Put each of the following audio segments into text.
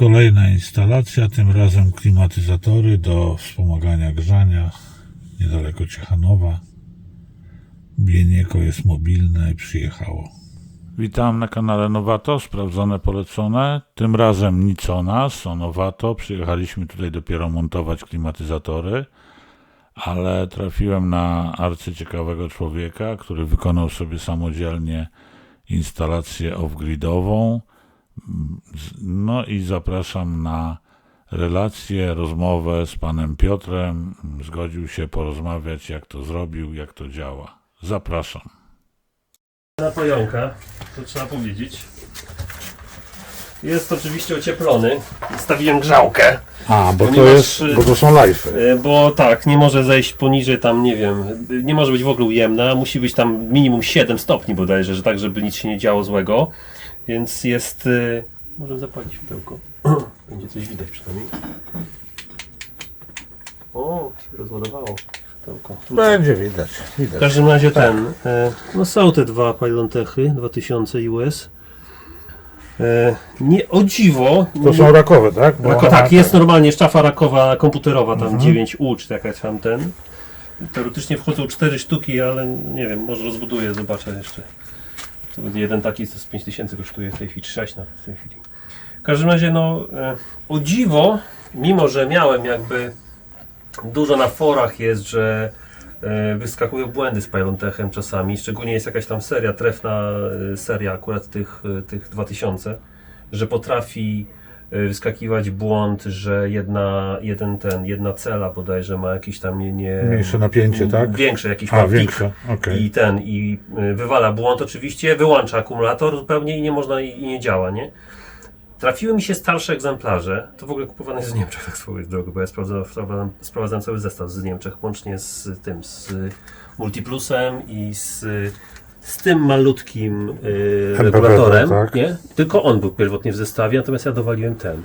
Kolejna instalacja, tym razem klimatyzatory do wspomagania grzania niedaleko Ciechanowa. Bienieko jest mobilne i przyjechało. Witam na kanale Nowato, sprawdzone, polecone. Tym razem nic o nas, o Nowato. Przyjechaliśmy tutaj dopiero montować klimatyzatory, ale trafiłem na arcyciekawego człowieka, który wykonał sobie samodzielnie instalację off-gridową. No i zapraszam na relację, rozmowę z panem Piotrem. Zgodził się porozmawiać, jak to zrobił, jak to działa. Zapraszam. Na pająka, to trzeba powiedzieć. Jest oczywiście ocieplony. Stawiłem grzałkę, A, bo to Ponieważ, jest, bo to są live'y. y, bo tak, nie może zejść poniżej tam, nie wiem, y, nie może być w ogóle ujemna, musi być tam minimum 7 stopni bodajże, że tak, żeby nic się nie działo złego. Więc jest... y, Możemy zapalić światełko. Będzie coś widać przynajmniej. O, się rozładowało światełko. Będzie widać, W widać. każdym razie ten, e, no są te dwa Pylontechy 2000 US. E, nie, o dziwo, To są rakowe, tak? Bo rako, tak, jest normalnie szafa rakowa komputerowa, tam 9U czy jakaś tam ten. Teoretycznie wchodzą 4 sztuki, ale nie wiem, może rozbuduję, zobaczę jeszcze. Jeden taki, z 5000 kosztuje w tej chwili, czy 6 nawet w tej chwili. W każdym razie, no, e, o dziwo, mimo że miałem jakby dużo na forach jest, że e, wyskakują błędy z Pylontechem czasami, szczególnie jest jakaś tam seria, trefna e, seria akurat tych, tych 2000, że potrafi wyskakiwać błąd, że jedna, jeden ten, jedna cela bodajże ma jakieś tam nie, nie Mniejsze napięcie, tak? Większe jakiś A, większe, okej. i ten, i y, wywala błąd oczywiście, wyłącza akumulator zupełnie i nie można, i nie działa, nie? Trafiły mi się starsze egzemplarze, to w ogóle kupowane jest w Niemczech, tak swoją drogą, bo ja sprowadzałem, sprowadzałem, sprowadzałem cały zestaw z Niemczech, łącznie z tym, z Multiplusem i z, z tym malutkim y, MPP, regulatorem, tak. nie? Tylko on był pierwotnie w zestawie, natomiast ja dowaliłem ten.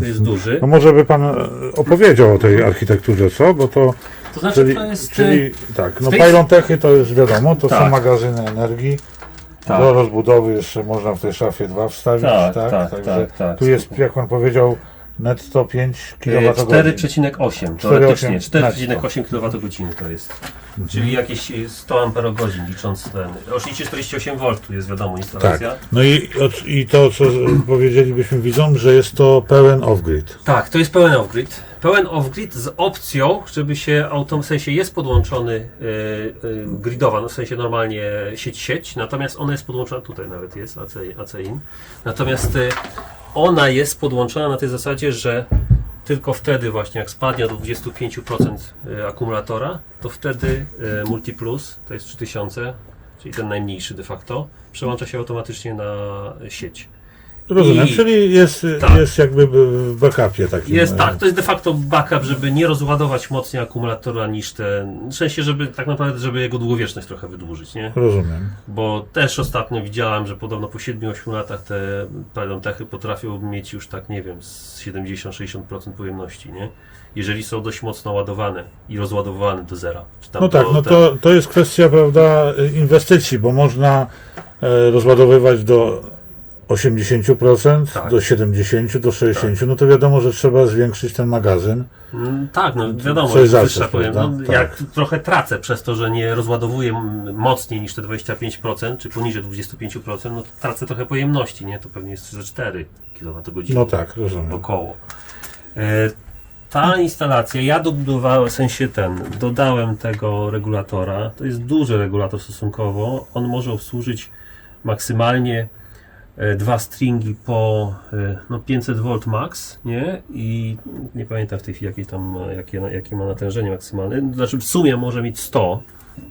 To jest duży. No może by pan e, opowiedział o tej architekturze, co? Bo to, To znaczy, czyli, to jest... czyli tak, no tej- Pylontechy to jest wiadomo, to są Tak. magazyny energii. Tak. Do rozbudowy jeszcze można w tej szafie dwa wstawić, Tak, tak? tak, Także tak, tak. Tu jest, jak pan powiedział, netto 5 E, kWh. 4,8 teoretycznie 4,8 4,8 kWh to jest. Czyli jakieś e, 100 amperogodzin licząc ten. Oczywiście 48 V tu jest wiadomo Tak. instalacja. No i, i to, co powiedzielibyśmy widzom, że jest to pełen off-grid. Tak, to jest pełen off-grid. Pełen off-grid z opcją, żeby się autom, w sensie jest podłączony e, e, gridowa, no w sensie normalnie sieć sieć, natomiast ona jest podłączona, tutaj nawet jest AC, AC-in, natomiast e, ona jest podłączona na tej zasadzie, że tylko wtedy właśnie jak spadnie do 25% e, akumulatora, to wtedy e, Multiplus, to jest 3000, czyli ten najmniejszy de facto, przełącza się automatycznie na sieć. Rozumiem, I- czyli jest, Tak. jest jakby w backupie takim. Jest e, tak, to jest de facto backup, żeby nie rozładować mocniej akumulatora niż ten. W sensie, żeby tak naprawdę, żeby jego długowieczność trochę wydłużyć, nie? Rozumiem. Bo też ostatnio widziałem, że podobno po 7-8 latach te Pylontechy potrafią mieć już tak, nie wiem, z 70-60% pojemności, nie? Jeżeli są dość mocno ładowane i rozładowane do zera. No tak, do, no to, to jest kwestia, prawda, inwestycji, bo można e, rozładowywać do 80%, Tak. do 70%, do 60%, no to wiadomo, że trzeba zwiększyć ten magazyn. Mm, Tak, no wiadomo, Co jest że zawsze, powiem, no, Tak. jak trochę tracę przez to, że nie rozładowuję mocniej niż te 25%, czy poniżej 25%, no to tracę trochę pojemności, nie? To pewnie jest ze 4 kWh No tak, rozumiem. około. E, ta instalacja, ja dobudowałem, w sensie ten, dodałem tego regulatora, to jest duży regulator stosunkowo, on może obsłużyć maksymalnie dwa stringi po e, no 500 V max, nie? I nie pamiętam w tej chwili jakie tam, e, jakie, jakie ma natężenie maksymalne, znaczy w sumie może mieć 100,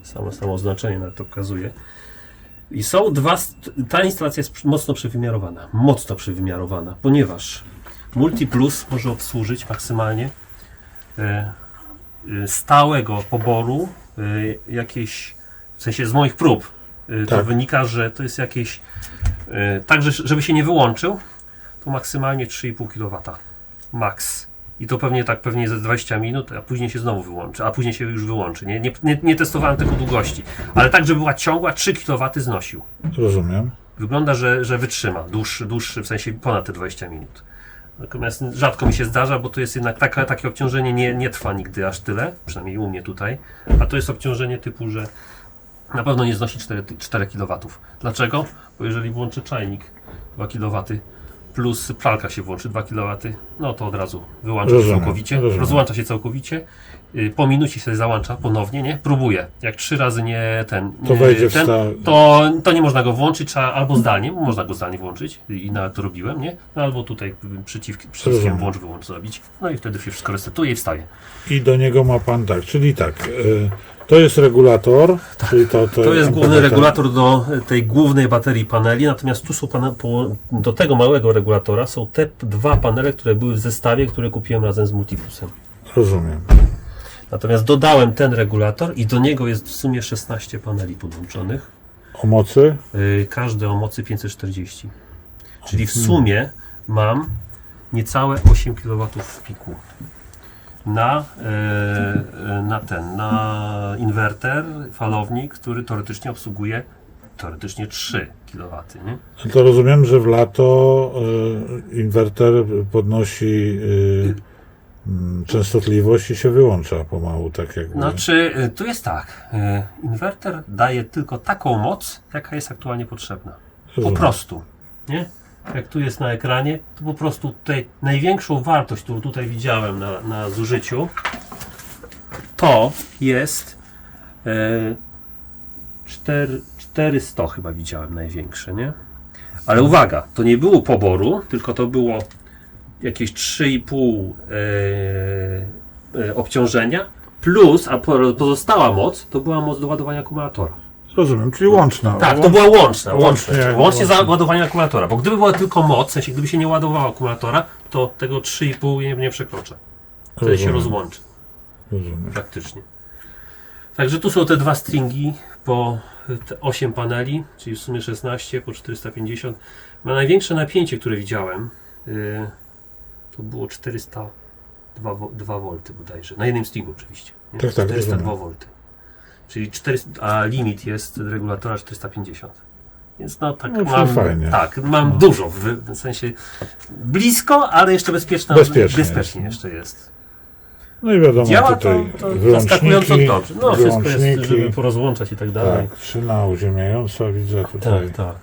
samo, samo oznaczenie na to pokazuje. I są dwa, ta instalacja jest mocno przewymiarowana, mocno przewymiarowana, ponieważ Multiplus może obsłużyć maksymalnie e, e, stałego poboru e, jakieś, w sensie z moich prób, e, to Tak. wynika, że to jest jakieś, e, tak, że, żeby się nie wyłączył, to maksymalnie 3,5 kW max. I to pewnie tak, pewnie ze 20 minut, a później się znowu wyłączy, a później się już wyłączy. Nie, nie, nie, nie testowałem tego długości, ale tak, żeby była ciągła, 3 kW znosił. Rozumiem. Wygląda, że, że wytrzyma dłuższy, dłuższy, w sensie ponad te 20 minut. Natomiast rzadko mi się zdarza, bo to jest jednak taka, takie obciążenie nie, nie trwa nigdy aż tyle, przynajmniej u mnie tutaj. A to jest obciążenie typu, że na pewno nie znosi 4, 4 kW. Dlaczego? Bo jeżeli włączę czajnik 2 kW plus pralka się włączy 2 kW, no to od razu wyłącza się całkowicie. rozumiem. Rozłącza się całkowicie. Y, Po minucie się załącza ponownie, nie? Próbuje. Jak trzy razy nie ten. To nie, ten sta... to, to nie można go włączyć, trzeba albo zdalnie, bo można go zdalnie włączyć i nawet to robiłem, nie? No albo tutaj przycisk, przyciskiem włącz, wyłącz zrobić. No i wtedy się wszystko resetuje i wstaje. I do niego ma pan tak, czyli tak, y, to jest regulator, czyli to, to, To jest główny regulator do tej głównej baterii paneli, natomiast tu są pane, do tego małego regulatora są te dwa panele, które były w zestawie, które kupiłem razem z Multiplusem. Rozumiem. Natomiast dodałem ten regulator i do niego jest w sumie 16 paneli podłączonych. O mocy? Yy, każde o mocy 540. Czyli w sumie mam niecałe 8 kW w piku. Na, yy, na ten, na inwerter, falownik, który teoretycznie obsługuje teoretycznie 3 kW. Nie? To rozumiem, że w lato y, inwerter podnosi y, mm, częstotliwość i się wyłącza pomału, tak jakby. Znaczy, tu jest tak. Inwerter daje tylko taką moc, jaka jest aktualnie potrzebna. Po Rozumiem. prostu. Nie? Jak tu jest na ekranie, to po prostu tutaj największą wartość, którą tutaj widziałem na, na zużyciu, to jest e, 4, 400 chyba widziałem największe, nie? Ale uwaga, to nie było poboru, tylko to było jakieś 3,5 e, e, obciążenia plus, a po- pozostała moc to była moc do ładowania akumulatora. Rozumiem, czyli łączna. Tak, to była łączna, Łącznie- łącznie, łącznie za łącznie. ładowanie akumulatora, bo gdyby była tylko moc, w sensie gdyby się nie ładowało akumulatora, to tego 3,5 nie, nie przekroczę. Wtedy się Rozumiem. rozłączy Rozumiem. praktycznie. Także tu są te dwa stringi po te 8 paneli, czyli w sumie 16 po 450. Ma największe napięcie, które widziałem, yy, to było 402 wo- 2 V bodajże. Na jednym stringu oczywiście. Nie? Tak, tak, 402 rozumiem. V. Czyli 400, a limit jest regulatora 450. Więc no tak No, mam, fajnie. tak, mam No. dużo, w, w sensie blisko, ale jeszcze bezpieczna, Bezpiecznie bezpiecznie jest, jeszcze jest. No i wiadomo, Działa to, tutaj to zaskakująco wyłączniki, dobrze. No wszystko jest, żeby porozłączać i tak dalej. Tak, szyna uziemiająca, widzę tutaj. Tak, tak,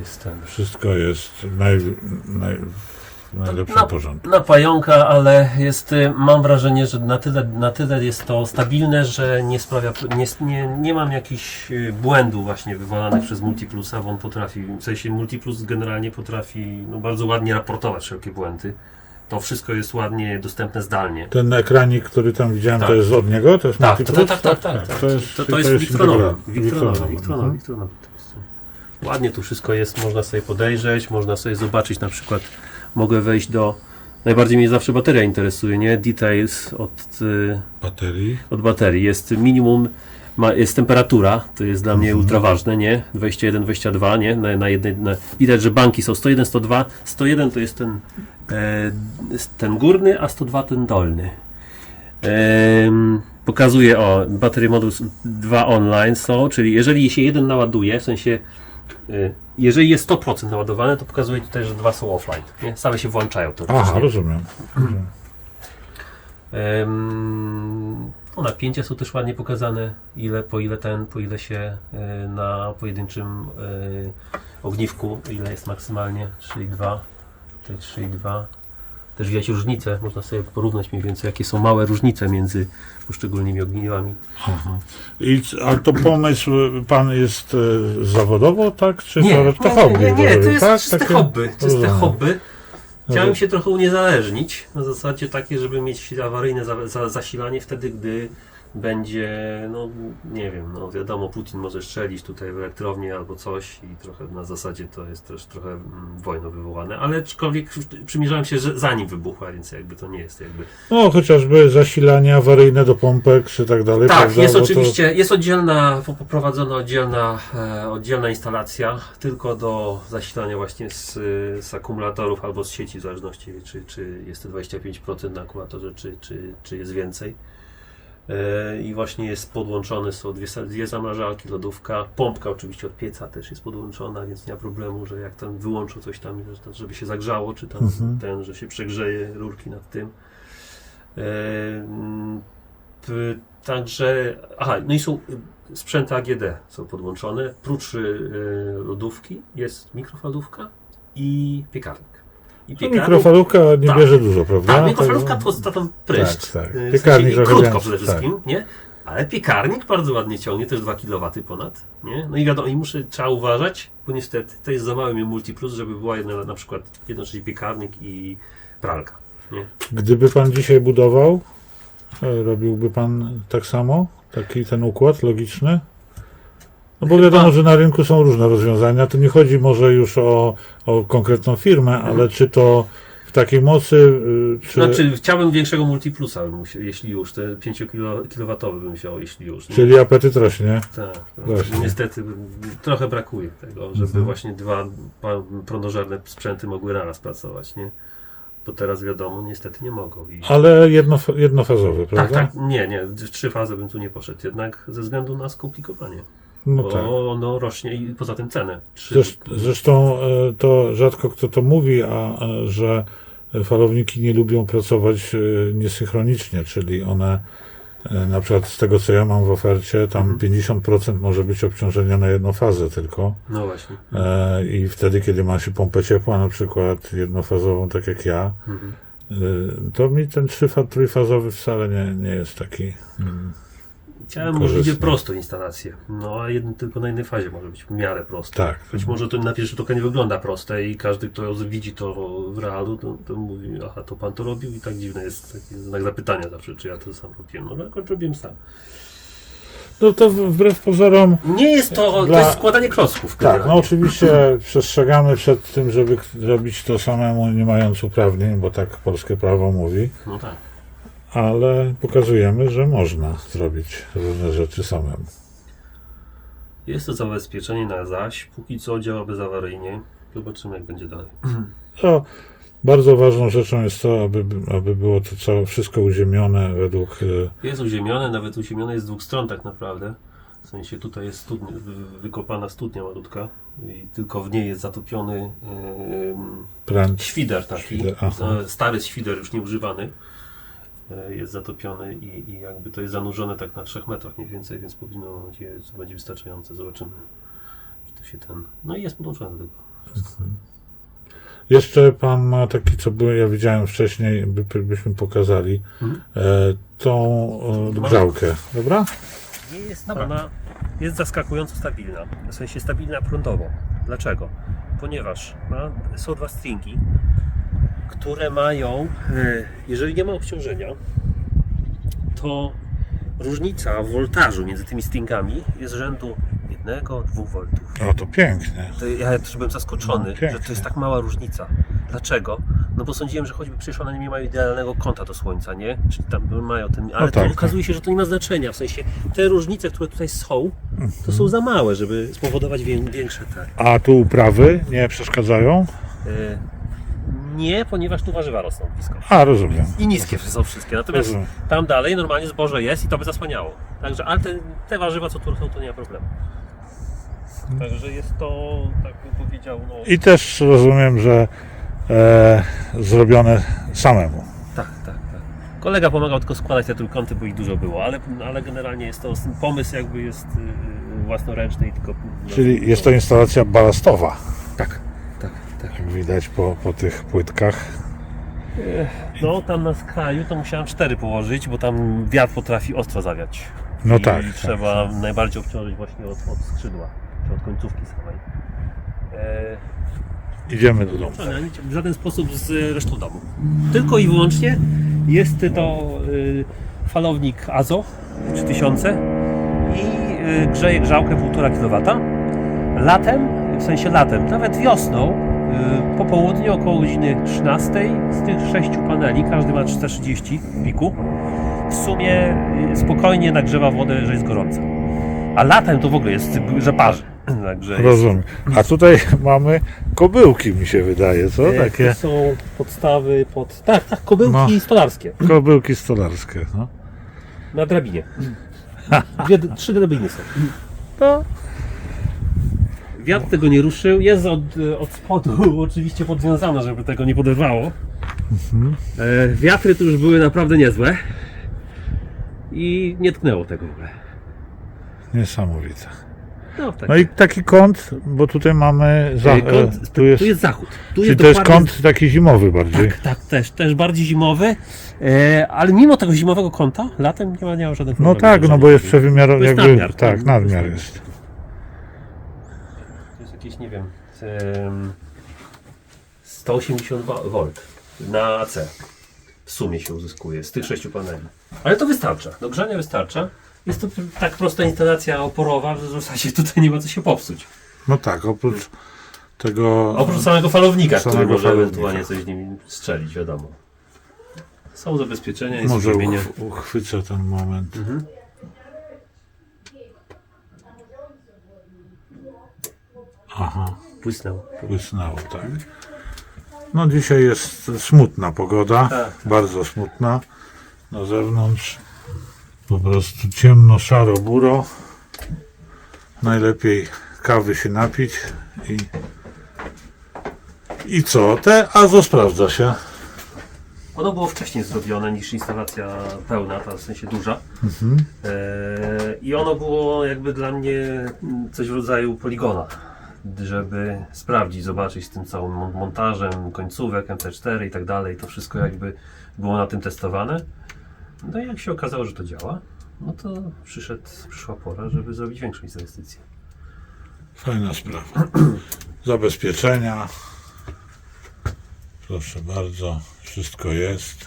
jest ten. Wszystko jest naj, naj, najlepszym Na, porządku. na pająka, ale jest, y, mam wrażenie, że na tyle, na tyle jest to stabilne, że nie sprawia, nie, nie, nie mam jakichś y, błędów właśnie wywołanych przez Multiplusa, bo on potrafi, w sensie Multiplus generalnie potrafi no, bardzo ładnie raportować wszelkie błędy. To wszystko jest ładnie dostępne zdalnie. Ten ekranik, który tam widziałem, Tak. to jest od niego? To jest Tak, Multiplus? tak, tak, tak, tak. To jest, To, to jest Wiktronowy, Wiktronowy. Wiktronowy, Mhm. Jest- Ładnie tu wszystko jest, można sobie podejrzeć, można sobie zobaczyć na przykład, mogę wejść do, najbardziej mnie zawsze bateria interesuje, nie? Details od, y, Baterii. od baterii. Jest minimum, ma, jest temperatura, to jest dla mnie Mhm. ultra ważne, nie? 21, 22, nie? Na, na jednej, na, widać, że banki są 101, 102. 101 to jest ten, e, ten górny, a 102 ten dolny. Em, pokazuje, o, baterie Modus 2 online są, czyli jeżeli się jeden naładuje, w sensie e, jeżeli jest 100% naładowane, to pokazuje tutaj, że dwa są offline, nie? Same się włączają. Aha, rozumiem. rozumiem. Em, No, napięcia są też ładnie pokazane, ile po ile ten, po ile się e, na pojedynczym e, ogniwku, ile jest maksymalnie 3,2, tutaj 3,2. Też widać różnice, można sobie porównać mniej więcej, jakie są małe różnice między poszczególnymi ogniwami. Aha. I, c- a to pomysł pan jest e, zawodowo, tak? Czy to, to hobby? nie, nie, to jest tak? czyste Takie- hobby, czyste hobby. Chciałem się trochę uniezależnić, na zasadzie takiej, żeby mieć awaryjne za, za, zasilanie wtedy, gdy będzie, no nie wiem, no wiadomo, Putin może strzelić tutaj w elektrownię albo coś i trochę na zasadzie to jest też trochę mm, wojną wywołane, ale aczkolwiek przymierzałem się, że zanim wybuchła, więc jakby to nie jest jakby... No, chociażby zasilanie awaryjne do pompek, czy tak dalej, Tak, prawda? jest Bo to- oczywiście, jest oddzielna, po- poprowadzona oddzielna, e, oddzielna instalacja tylko do zasilania właśnie z, z akumulatorów albo z sieci, w zależności czy, czy jest to 25% na akumulatorze, czy, czy, czy jest więcej. E, I właśnie jest podłączone, są dwie, dwie zamrażalki, lodówka, pompka oczywiście od pieca też jest podłączona, więc nie ma problemu, że jak tam wyłączą coś tam, żeby się zagrzało, czy tam Mhm. ten, że się przegrzeje rurki nad tym. E, Także, aha, no i są y, sprzęty AGD są podłączone, prócz y, lodówki jest mikrofalówka i piekarnik. I No, piekarnik, mikrofalówka nie Tak. bierze dużo, prawda? tak, mikrofalówka To- tam pryszcz. Tak, tak. Y, w Piekarnik sensie krótko przede wszystkim, nie? Ale piekarnik bardzo ładnie ciągnie, też 2 kW ponad, nie? No i wiadomo, i muszę, trzeba uważać, bo niestety to jest za mały mi Multiplus, żeby była jedna, na przykład jednocześnie piekarnik i pralka, nie? Gdyby pan dzisiaj budował, e, robiłby pan tak samo? Taki ten układ logiczny? No bo wiadomo, że na rynku są różne rozwiązania. To nie chodzi może już o, o konkretną firmę, ale czy to w takiej mocy, y, czy, Znaczy, chciałbym większego Multiplusa, bym musiał, jeśli już, te 5 kW bym wziął, jeśli już. nie? czyli apetyt rośnie. Tak, Właśnie. niestety trochę brakuje tego, żeby Mhm. właśnie dwa pa- prądożerne sprzęty mogły naraz pracować, nie? Bo teraz wiadomo, niestety nie mogą. I... Ale jedno, jednofazowy, Tak, prawda? tak, nie, nie, w trzy fazy bym tu nie poszedł, jednak ze względu na skomplikowanie, No bo tak. ono rośnie i poza tym cenę. Trzy, Zresztą e, to rzadko kto to mówi, a e, że falowniki nie lubią pracować e, niesynchronicznie, czyli one na przykład z tego co ja mam w ofercie, tam Mhm. 50% może być obciążenia na jedną fazę tylko. No właśnie. E, I wtedy, kiedy ma się pompę ciepła, na przykład jednofazową, tak jak ja, Mhm. e, to mi ten trzyfa, trójfazowy wcale nie, nie jest taki. mm, Chciałem możliwie prostą instalację, no a jeden tylko na jednej fazie może być w miarę proste. Tak. Być może to na pierwszy rzut oka nie wygląda proste i każdy, kto widzi to w realu, to, to mówi, aha, to pan to robił i tak dziwne jest taki znak zapytania zawsze, czy ja to sam robiłem. No akurat robiłem sam. No to wbrew pozorom Nie jest to, Dla- to jest składanie klocków. Tak, no oczywiście przestrzegamy przed tym, żeby robić to samemu, nie mając uprawnień, bo tak polskie prawo mówi, No tak. Ale pokazujemy, że można zrobić różne rzeczy samemu. Jest to zabezpieczenie na zaś, póki co działa bezawaryjnie. Zobaczymy jak będzie dalej. To bardzo ważną rzeczą jest to, aby, aby było to całe, wszystko uziemione według... y, Jest uziemione, nawet uziemione jest z dwóch stron tak naprawdę. W sensie tutaj jest studnia, wy- wykopana studnia malutka i tylko w niej jest zatopiony Pręd. świder taki, Świder, e, stary świder już nieużywany. E, Jest zatopiony i, i jakby to jest zanurzone tak na 3 metrach mniej więcej, więc powinno mam nadzieję, będzie wystarczające. Zobaczymy, czy to się ten... No i jest podłączone do tego. Jeszcze pan ma taki, co by, ja widziałem wcześniej, by, by- byśmy pokazali, Mhm. e, tą e, grzałkę, dobra? Nie jest ona jest zaskakująco stabilna. W sensie stabilna prądowo. Dlaczego? Ponieważ ma, są dwa stringi, które mają, e, jeżeli nie ma obciążenia, to różnica w voltażu między tymi stringami jest rzędu 1-2 V. O, to pięknie. To ja też byłem zaskoczony, No, że to jest tak mała różnica. Dlaczego? No bo sądziłem, że choćby przecież one nie mają idealnego kąta do słońca, nie? Czyli tam mają ten. Ale tak, to okazuje się, że to nie ma znaczenia. W sensie te różnice, które tutaj są, to Mhm. są za małe, żeby spowodować wię- większe te. A tu uprawy nie przeszkadzają? Y, nie, ponieważ tu warzywa rosną blisko. A, rozumiem. I niskie są wszystkie. Natomiast Rozumiem. tam dalej normalnie zboże jest i to by zasłaniało. Także, ale te, te warzywa, co tu są, to nie ma problemu. Także jest to, tak bym powiedział, no. I też rozumiem, że e, zrobione samemu. Tak, tak, tak. Kolega pomagał tylko składać te trójkąty, bo ich dużo było, ale, ale generalnie jest to pomysł jakby jest yy, własnoręczny i tylko. Czyli jest to instalacja balastowa, tak. Jak widać po, po tych płytkach. No tam na skraju to musiałem cztery położyć, bo tam wiatr potrafi ostro zawiać. No I tak, tak, trzeba najbardziej obciążyć właśnie od, od skrzydła, czy od końcówki samej. E, Idziemy do domu. w żaden sposób z resztą domu. Tylko i wyłącznie jest to y, falownik AZO 3000 i y, grzeje grzałkę 1,5 kW. Latem, w sensie latem, nawet wiosną, po południu około godziny 13 z tych sześciu paneli, każdy ma 330 w piku, w sumie y, spokojnie nagrzewa wodę, że jest gorąca. A latem to w ogóle jest, że parzy. Także jest, Rozumiem. A tutaj mamy kobyłki, mi się wydaje, co? E, Takie To są podstawy pod. Tak, tak, kobyłki No. stolarskie. kobyłki stolarskie. No. Na drabinie. Dwie, trzy drabiny są. To Wiatr tego nie ruszył. Jest od, od spodu oczywiście podwiązana, żeby tego nie poderwało. E, wiatry tu już były naprawdę niezłe. I nie tknęło tego w ogóle. niesamowite. No, tak. No i taki kąt, bo tutaj mamy. Za, E, e, tu jest, zachód. Tu czyli to jest dokładnie- kąt taki zimowy bardziej. Tak, tak, też, też bardziej zimowy, e, ale mimo tego zimowego kąta, latem nie ma, nie ma żadnych No tak, no bo jest przewymiar, jest jakby. nadmiar, tak, tak. nadmiar jest. Jakieś, nie wiem, em, 180 V na AC. W sumie się uzyskuje z tych sześciu paneli. Ale to wystarcza, do grzania wystarcza. Jest to tak prosta instalacja oporowa, że w zasadzie tutaj nie ma co się popsuć. No tak, oprócz tego. Oprócz samego falownika, który Samego może falownika. ewentualnie coś z nim strzelić, wiadomo. Są zabezpieczenia, jest Może uchw- uchwycę ten moment. Mhm. Aha, Błysnął. błysnęło, tak. No dzisiaj jest smutna pogoda, Tak. bardzo smutna. Na zewnątrz po prostu ciemno, szaro, buro. Najlepiej kawy się napić i i co? Te Azo sprawdza się. Ono było wcześniej zrobione niż instalacja pełna, ta w sensie duża. E, I ono było jakby dla mnie mm, coś w rodzaju poligona, żeby sprawdzić, zobaczyć z tym całym mon- montażem, końcówek, MT4 i tak dalej. To wszystko jakby było na tym testowane. No i jak się okazało, że to działa, no to przyszedł, przyszła pora, żeby zrobić większą inwestycję. Fajna sprawa. Zabezpieczenia. Proszę bardzo, wszystko jest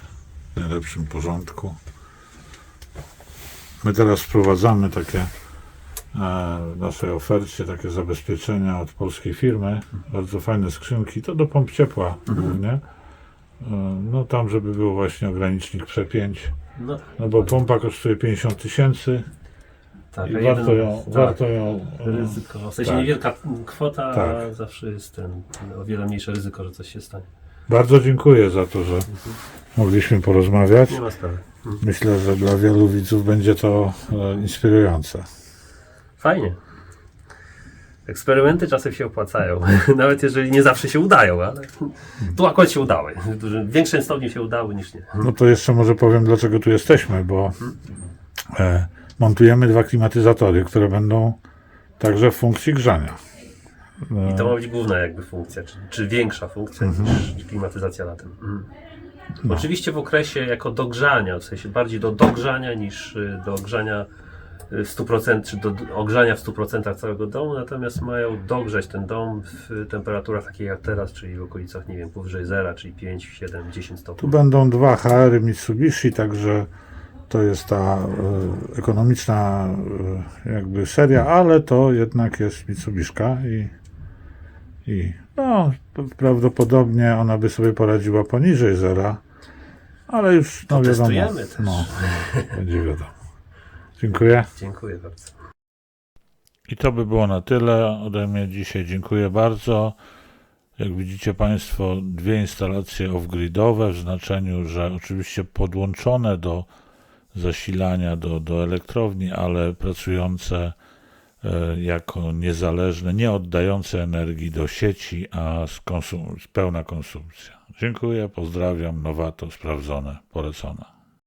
w najlepszym porządku. My teraz wprowadzamy takie w naszej ofercie takie zabezpieczenia od polskiej firmy. Bardzo fajne skrzynki. To do pomp ciepła głównie. E, No tam, żeby był właśnie ogranicznik przepięć. No, No bo pompa kosztuje 50 tysięcy tak, i warto jeden- ją, tak. warto ją e, Ryzyko. W sensie Tak. niewielka kwota, Tak. a zawsze jest ten, o wiele mniejsze ryzyko, że coś się stanie. Bardzo dziękuję za to, że mogliśmy porozmawiać. Nie ma sprawy. Myślę, że dla wielu widzów będzie to e, inspirujące. Fajnie. Eksperymenty czasem się opłacają. Nawet jeżeli nie zawsze się udają, ale tu akurat się udały. W większym stopniu się udały niż nie. No to jeszcze może powiem, dlaczego tu jesteśmy, bo e, montujemy dwa klimatyzatory, które będą także w funkcji grzania. I to ma być główna jakby funkcja, czy, czy większa funkcja niż klimatyzacja latem. Mhm. Oczywiście w okresie jako dogrzania, w sensie bardziej do dogrzania niż y, do ogrzania w 100%, czy do ogrzania w 100% całego domu, natomiast mają dogrzać ten dom w temperaturach takich jak teraz, czyli w okolicach, nie wiem, powyżej zera, czyli 5, 7, 10 Tu stopni. będą dwa HR Mitsubishi, także to jest ta e, ekonomiczna e, jakby seria, ale to jednak jest Mitsubishka i, i no, prawdopodobnie ona by sobie poradziła poniżej zera, ale już no wiadomo, testujemy też. no, będzie wiadomo. Dziękuję. Dziękuję bardzo. I to by było na tyle ode mnie dzisiaj. Dziękuję bardzo. Jak widzicie Państwo, dwie instalacje off-gridowe w znaczeniu, że oczywiście podłączone do zasilania do, do elektrowni, ale pracujące e, jako niezależne, nie oddające energii do sieci, a z konsum- pełna konsumpcja. Dziękuję, pozdrawiam, nowato, sprawdzone, polecone.